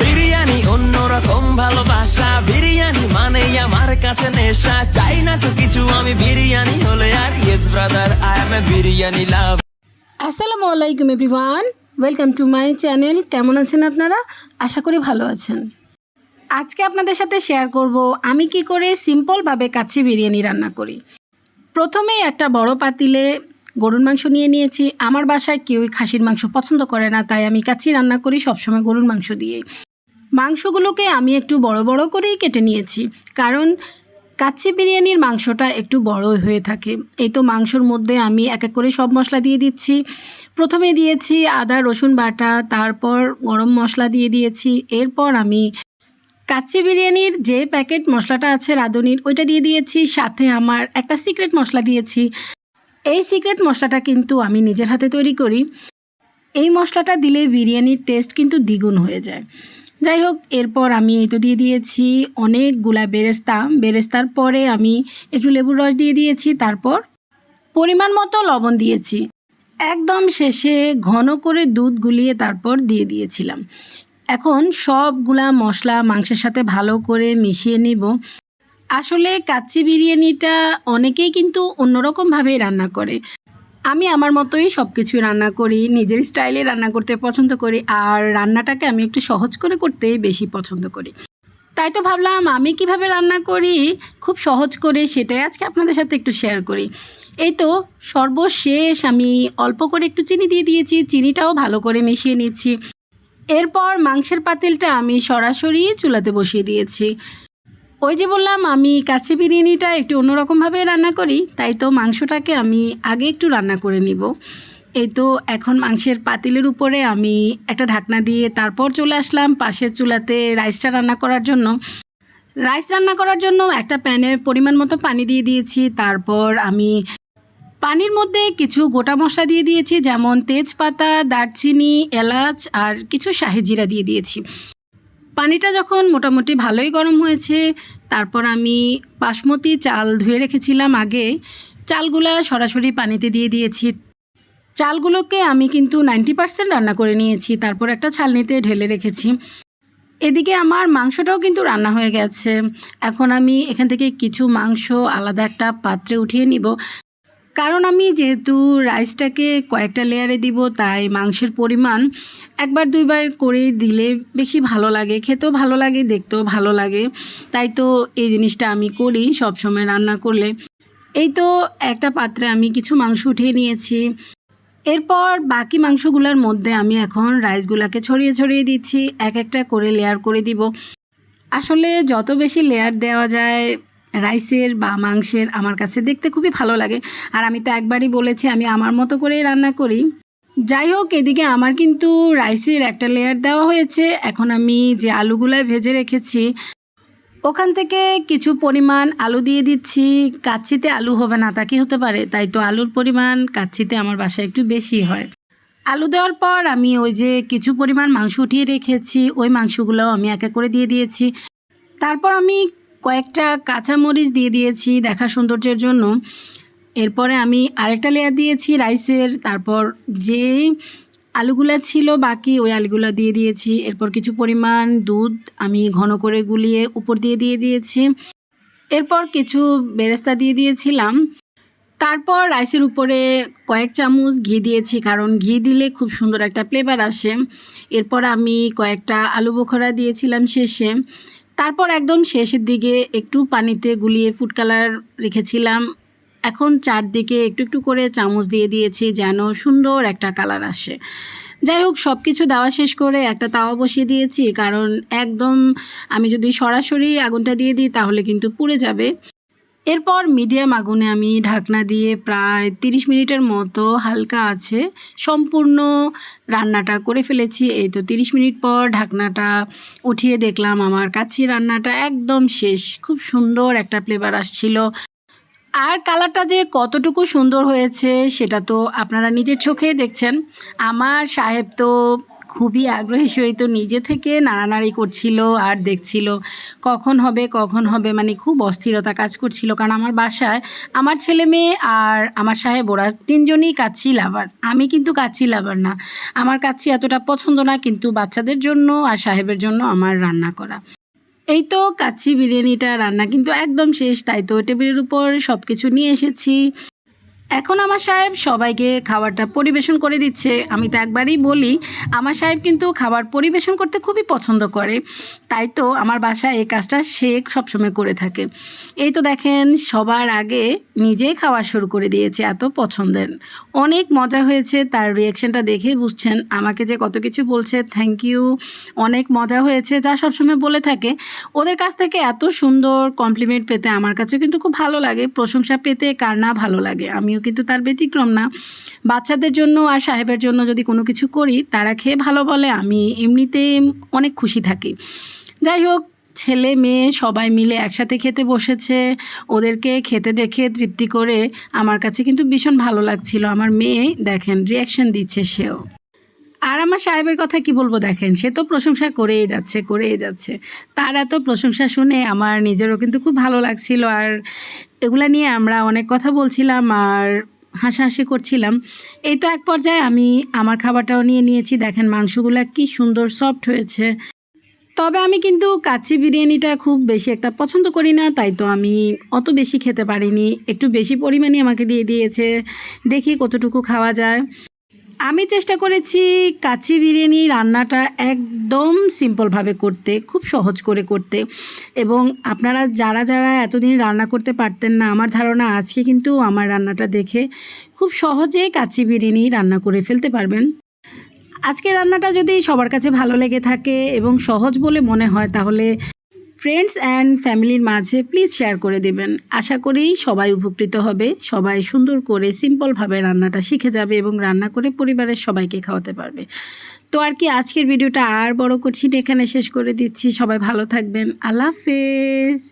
বিরিয়ানি অন্যরকম ভালোবাসা। বিরিয়ানি মানে আমার কাছে নেশা। চাই না তো কিছু, আমি বিরিয়ানি হলে আর yes brother I am a biryani love আসসালামু আলাইকুম everyone welcome to my channel কেমন আছেন আপনারা? আশা করি ভালো আছেন। আজকে আপনাদের সাথে শেয়ার করব, আমি কি করে সিম্পলভাবে কাচ্চি বিরিয়ানি রান্না করি। প্রথমেই একটা বড় পাতিলে গরুর মাংস নিয়ে নিয়েছি। আমার বাসায় কেউই খাসির মাংস পছন্দ করে না, তাই আমি কাচ্চি রান্না করি সবসময় গরুর মাংস দিয়ে মাংসগুলোকে আমি একটু বড় বড় করেই কেটে নিয়েছি, কারণ কাচ্চি বিরিয়ানির মাংসটা একটু বড় হয়ে থাকে। এই তো মাংসর মধ্যে আমি এক এক করে সব মশলা দিয়ে দিচ্ছি। প্রথমে দিয়েছি আদা, রসুন বাটা, তারপর গরম মশলা দিয়ে দিয়েছি। এরপর আমি কাচ্চি বিরিয়ানির যে প্যাকেট মশলাটা আছে রাঁধুনির, ওইটা দিয়ে দিয়েছি। সাথে আমার একটা সিক্রেট মশলা দিয়েছি। এই সিক্রেট মশলাটা কিন্তু আমি নিজের হাতে তৈরি করি। এই মশলাটা দিলে বিরিয়ানির টেস্ট কিন্তু দ্বিগুণ হয়ে যায়। যাই হোক, এরপর আমি এই তো দিয়ে দিয়েছি অনেকগুলা বেরেস্তা। বেরেস্তার পরে আমি একটু লেবুর রস দিয়ে দিয়েছি, তারপর পরিমাণ মতো লবণ দিয়েছি। একদম শেষে ঘন করে দুধ গুলিয়ে তারপর দিয়ে দিয়েছিলাম। এখন সবগুলা মশলা মাংসের সাথে ভালো করে মিশিয়ে নিব। আসলে কাচ্চি বিরিয়ানিটা অনেকেই কিন্তু অন্যরকমভাবেই রান্না করে। আমি আমার মতোই সব কিছু রান্না করি, নিজের স্টাইলে রান্না করতে পছন্দ করি, আর রান্নাটাকে আমি একটু সহজ করে করতেই বেশি পছন্দ করি। তাই তো ভাবলাম, আমি কীভাবে রান্না করি? খুব সহজ করে সেটাই আজকে আপনাদের সাথে একটু শেয়ার করি। এই তো সর্বশেষ আমি অল্প করে একটু চিনি দিয়ে দিয়েছি, চিনিটাও ভালো করে মিশিয়ে নিচ্ছি। এরপর মাংসের পাতিলটা আমি সরাসরি চুলাতে বসিয়ে দিয়েছি। ওই যে বললাম, আমি কাছে বিরিয়ানিটা একটু অন্যরকমভাবে রান্না করি, তাই তো মাংসটাকে আমি আগে একটু রান্না করে নিব। এই তো এখন মাংসের পাতিলের উপরে আমি একটা ঢাকনা দিয়ে তারপর চলে আসলাম পাশের চুলাতে রাইসটা রান্না করার জন্য। রাইস রান্না করার জন্য একটা প্যানে পরিমাণ মতো পানি দিয়ে দিয়েছি, তারপর আমি পানির মধ্যে কিছু গোটা মশলা দিয়ে দিয়েছি, যেমন তেজপাতা, দারচিনি, এলাচ আর কিছু শাহি জিরা দিয়ে দিয়েছি। পানিটা যখন মোটামুটি ভালোই গরম হয়েছে তারপর আমি বাসমতি চাল ধুয়ে রেখেছিলাম আগে। চালগুলা সরাসরি পানিতে দিয়ে দিয়েছি। চালগুলোকে আমি কিন্তু নাইনটি পার্সেন্ট রান্না করে নিয়েছি। তারপর একটা ছালনিতে ঢেলে রেখেছি। এদিকে আমার মাংসটাও কিন্তু রান্না হয়ে গেছে। এখন আমি এখান থেকে কিছু মাংস আলাদা একটা পাত্রে উঠিয়ে নিব। কারণ আমি যেহেতু রাইসটাকে কয়েকটা লেয়ারে দিব, তাই মাংসের পরিমাণ একবার দুইবার করে দিলে বেশি ভালো লাগে, খেতেও ভালো লাগে, দেখতেও ভালো লাগে। তাই তো এই জিনিসটা আমি করি সব সময় রান্না করলে। এই তো একটা পাত্রে আমি কিছু মাংস উঠিয়ে নিয়েছি। এরপর বাকি মাংসগুলোর মধ্যে আমি এখন রাইসগুলোকে ছড়িয়ে ছড়িয়ে দিচ্ছি, এক একটা করে লেয়ার করে দিব। আসলে যত বেশি লেয়ার দেওয়া যায় রাইসের বা মাংসের আমার কাছে দেখতে খুবই ভালো লাগে। আর আমি তো একবারই বলেছি, আমি আমার মতো করেই রান্না করি। যাই হোক, এদিকে আমার কিন্তু রাইসের একটা লেয়ার দেওয়া হয়েছে। এখন আমি যে আলুগুলো ভেজে রেখেছি, ওখান থেকে কিছু পরিমাণ আলু দিয়ে দিচ্ছি। কাচ্ছিতে আলু হবে না, তা কি হতে পারে? তাই তো আলুর পরিমাণ কাচ্ছিতে আমার বাসায় একটু বেশি হয়। আলু দেওয়ার পর আমি ওই যে কিছু পরিমাণ মাংস উঠিয়ে রেখেছি। ওই মাংসগুলো আমি এক করে দিয়ে দিয়েছি। তারপর আমি কয়েকটা কাঁচামরিচ দিয়ে দিয়েছি দেখা সৌন্দর্যের জন্য। এরপরে আমি আরেকটা লেয়ার দিয়েছি রাইসের তারপর যে আলুগুলা ছিল বাকি, ওই আলুগুলো দিয়ে দিয়েছি। এরপর কিছু পরিমাণ দুধ আমি ঘন করে গুলিয়ে উপর দিয়ে দিয়ে দিয়েছি। এরপর কিছু বেরেস্তা দিয়ে দিয়েছিলাম। তারপর রাইসের উপরে কয়েক চামচ ঘি দিয়েছি, কারণ ঘি দিলে খুব সুন্দর একটা ফ্লেভার আসে। এরপর আমি কয়েকটা আলু বোখরা দিয়েছিলাম শেষে। তারপর একদম শেষের দিকে একটু পানিতে গুলিয়ে ফুড কালার রেখেছিলাম। এখন চারদিকে একটু একটু করে চামচ দিয়ে দিয়েছি যেন সুন্দর একটা কালার আসে। যাই হোক সব কিছু দেওয়া শেষ করে একটা তাওয়া বসিয়ে দিয়েছি, কারণ একদম আমি যদি সরাসরি আগুনটা দিয়ে দিই তাহলে কিন্তু পুড়ে যাবে। এরপর মিডিয়াম আগুনে আমি ঢাকনা দিয়ে প্রায় তিরিশ মিনিটের মতো হালকা আছে সম্পূর্ণ রান্নাটা করে ফেলেছি। এই তো তিরিশ মিনিট পর ঢাকনাটা উঠিয়ে দেখলাম আমার কাছে রান্নাটা একদম শেষ। খুব সুন্দর একটা ফ্লেভার আসছিল। আর কালারটা যে কতটুকু সুন্দর হয়েছে সেটা তো আপনারা নিজের চোখেই দেখছেন। আমার সাহেব তো খুবই আগ্রহের সহিত নিজে থেকে নাড়ানাড়ি করছিল আর দেখছিল কখন হবে কখন হবে মানে খুব অস্থিরতা কাজ করছিল। কারণ আমার বাসায় আমার ছেলে মেয়ে আর আমার সাহেব, ওরা তিনজনই কাচ্চি লাভার আমি কিন্তু কাচ্চি লাভার না। আমার কাচ্চি এতটা পছন্দ না, কিন্তু বাচ্চাদের জন্য আর সাহেবের জন্য আমার রান্না করা। এই তো কাচ্চি বিরিয়ানিটা রান্না কিন্তু একদম শেষ, তাই তো টেবিলের উপর সব কিছু নিয়ে এসেছি। এখন আমার সাহেব সবাইকে খাবারটা পরিবেশন করে দিচ্ছে। আমি তো একবারই বলি, আমার সাহেব কিন্তু খাবার পরিবেশন করতে খুবই পছন্দ করে। তাই তো আমার বাসায় এই কাজটা সে সবসময় করে থাকে। এই তো দেখেন, সবার আগে নিজেই খাওয়া শুরু করে দিয়েছে এত পছন্দের। অনেক মজা হয়েছে, তার রিয়াকশনটা দেখেই বুঝছেন। আমাকে যে কত কিছু বলছে থ্যাংক ইউ অনেক মজা হয়েছে, যা সবসময় বলে থাকে। ওদের কাছ থেকে এত সুন্দর কমপ্লিমেন্ট পেতে আমার কাছেও কিন্তু খুব ভালো লাগে। প্রশংসা পেতে কার না ভালো লাগে, আমিও কিন্তু তার ব্যতিক্রম না। বাচ্চাদের জন্য আর সাহেবের জন্য যদি কোনো কিছু করি, তারা খেয়ে ভালো বলে, আমি এমনিতে অনেক খুশি থাকি। যাই হোক, ছেলে মেয়ে সবাই মিলে একসাথে খেতে বসেছে। ওদেরকে খেতে দেখে তৃপ্তি করে আমার কাছে কিন্তু ভীষণ ভালো লাগছিল। আমার মেয়ে দেখেন রিয়াকশন দিচ্ছে সেও। আর আমার সাহেবের কথা কি বলব দেখেন, সে তো প্রশংসা করেই যাচ্ছে করেই যাচ্ছে। তার এত প্রশংসা শুনে আমার নিজেরও কিন্তু খুব ভালো লাগছিল। আর এগুলা নিয়ে আমরা অনেক কথা বলছিলাম আর হাসাহাসি করছিলাম। এই তো এক পর্যায়ে আমি আমার খাবারটাও নিয়ে নিয়েছি। দেখেন মাংসগুলা কি সুন্দর সফট হয়েছে। তবে আমি কিন্তু কাচ্চি বিরিয়ানিটা খুব বেশি একটা পছন্দ করি না, তাই তো আমি অত বেশি খেতে পারিনি। একটু বেশি পরিমাণে আমাকে দিয়ে দিয়েছে। দেখি কতটুকু খাওয়া যায়। আমি চেষ্টা করেছি কাচ্চি বিরিয়ানি রান্নাটা একদম সিম্পলভাবে করতে, খুব সহজ করে করতে। এবং আপনারা যারা যারা এতদিন রান্না করতে পারতেন না, আমার ধারণা আজকে কিন্তু আমার রান্নাটা দেখে খুব সহজেই কাচ্চি বিরিয়ানি রান্না করে ফেলতে পারবেন। আজকে রান্নাটা যদি সবার কাছে ভালো লেগে থাকে এবং সহজ বলে মনে হয়, তাহলে ফ্রেন্ডস অ্যান্ড ফ্যামিলির মাঝে প্লিজ শেয়ার করে দেবেন। আশা করি সবাই উপকৃত হবে। সবাই সুন্দর করে সিম্পলভাবে রান্নাটা শিখে যাবে এবং রান্না করে পরিবারের সবাইকে খাওয়াতে পারবে। তো আর কি আজকের ভিডিওটা আর বড় করছি এখানে শেষ করে দিচ্ছি। সবাই ভালো থাকবেন। আল্লাহ হাফেজ।